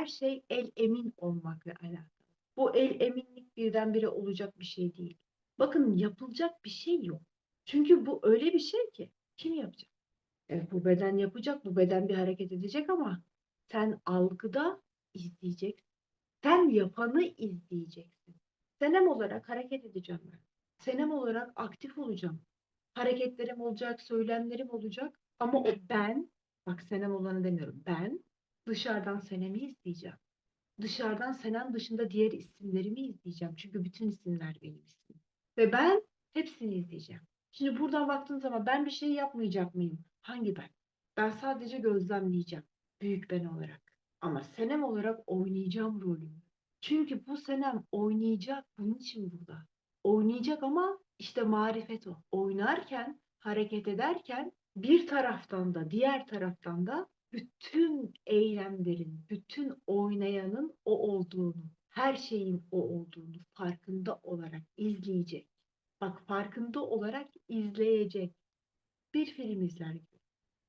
her şey el emin olmakla alakalı. Bu el eminlik birdenbire olacak bir şey değil. Bakın yapılacak bir şey yok. Çünkü bu öyle bir şey ki kim yapacak? Evet, bu beden yapacak, bu beden bir hareket edecek ama sen algıda izleyeceksin. Sen yapanı izleyeceksin. Senem olarak hareket edeceğim ben. Senem olarak aktif olacağım. Hareketlerim olacak, söylemlerim olacak. Ama o ben, bak senem olanı demiyorum. Ben dışarıdan senemi izleyeceğim. Dışarıdan senem dışında diğer isimlerimi izleyeceğim. Çünkü bütün isimler benim ismim. Ve ben hepsini izleyeceğim. Şimdi buradan baktığın zaman ben bir şey yapmayacak mıyım? Hangi ben? Ben sadece gözlemleyeceğim. Büyük ben olarak. Ama senem olarak oynayacağım rolümü. Çünkü bu senem oynayacak bunun için burada. Oynayacak ama işte marifet o. Oynarken, hareket ederken bir taraftan da diğer taraftan da bütün eylemlerin, bütün oynayanın o olduğunu, her şeyin o olduğunu farkında olarak izleyecek. Bak farkında olarak izleyecek. Bir film izler gibi.